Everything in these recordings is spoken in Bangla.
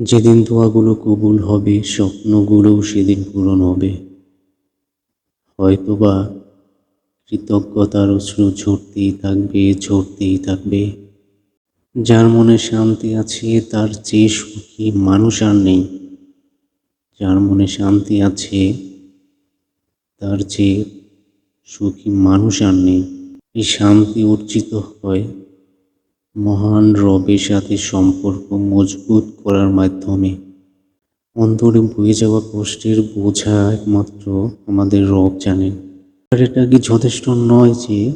যেদিন দোয়াগুলো কবুল হবে, স্বপ্নগুলোও সেদিন পূরণ হবে। হয়তোবা কৃতজ্ঞতার অশ্রু ঝরতেই থাকবে ঝরতেই থাকবে। যার মনে শান্তি আছে, তার চেয়ে সুখী মানুষ আর নেই। যার মনে শান্তি আছে, তার চেয়ে সুখী মানুষ আর নেই। এই শান্তি অর্জিত হয় মহান রবের সাথে সম্পর্ক মজবুত করার মাধ্যমে। অন্তরে বয়ে যাওয়া কষ্টের বোঝা একমাত্র আমাদের রব জানেন। আর এটা কি যথেষ্ট নয় যে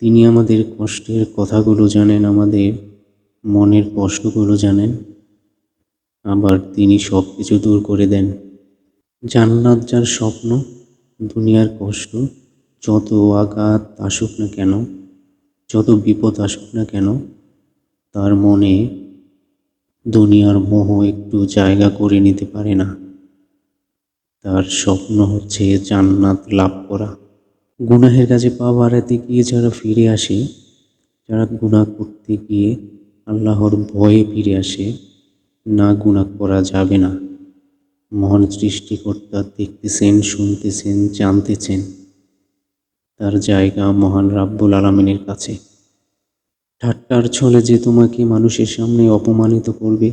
তিনি আমাদের কষ্টের কথাগুলো জানেন, আমাদের মনের কষ্টগুলো জানেন, আবার তিনি সব কিছু দূর করে দেন। জান্নাত যার স্বপ্ন, দুনিয়ার কষ্ট, যত আঘাত আসুক না কেন যত বিপদ আসুক না কেন, তার মনে দুনিয়ার মোহ একটু জায়গা করে নিতে পারে না। তার স্বপ্ন হচ্ছে জান্নাত লাভ করা। গুনাহের কাছে পা বাড়াতে গিয়ে যারা ফিরে আসে, যারা গুনাহ করতে গিয়ে আল্লাহর ভয়ে ফিরে আসে, না গুনাহ করা যাবে না। মহান সৃষ্টিকর্তা দেখতেছেন, শুনতেছেন, জানতেছেন। তার জায়গা মহান রাব্বুল আলমিনের কাছে। ঠাট্টার ছলে যে তোমাকে মানুষের সামনে অপমানিত করবে,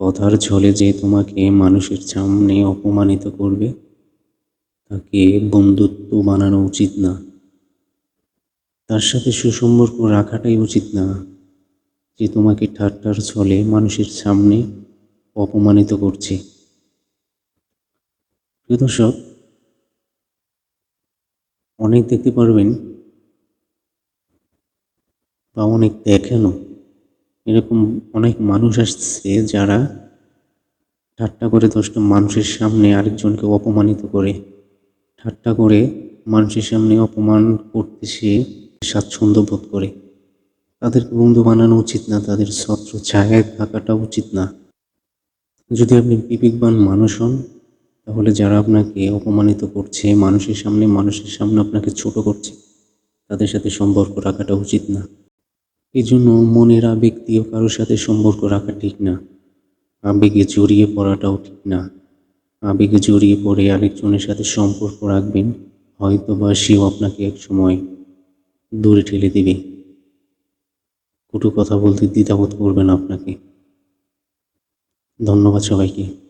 কথার ছলে যে তোমাকে মানুষের সামনে অপমানিত করবে, তাকে বন্ধুত্ব বানানো উচিত না। তার সাথে সুসম্পর্ক রাখাটাই উচিত না, যে তোমাকে ঠাট্টার ছলে মানুষের সামনে অপমানিত করছে। প্রিয় দর্শক অনেক দেখতে পারবেন। বা অনেক দেখেনও এরকম অনেক মানুষ আসছে যারা ঠাট্টা করে দশটা মানুষের সামনে আরেকজনকে অপমানিত করে। ঠাট্টা করে মানুষের সামনে অপমান করতে সে স্বাচ্ছন্দ্য বোধ করে। তাদেরকে বন্ধু বানানো উচিত না, তাদের ছত্র ছায়ায় থাকাটা উচিত না। যদি আপনি বিবেকবান মানুষ হন তাহলে যারা আপনাকে অপমানিত করছে, মানুষের সামনে মানুষের সামনে আপনাকে ছোট করছে, তাদের সাথে সম্পর্ক রাখাটা উচিত না। এই জন্য মনের আবেগ দিয়ে কারোর সাথে সম্পর্ক রাখা ঠিক না। আবেগে জড়িয়ে পড়াটাও ঠিক না। আবেগে জড়িয়ে পড়ে আরেকজনের সাথে সম্পর্ক রাখবেন হয়তো বা সেও আপনাকে এক সময় দূরে ঠেলে দেবে। কটু কথা বলতে দ্বিধাবোধ করবেন আপনাকে। ধন্যবাদ সবাইকে।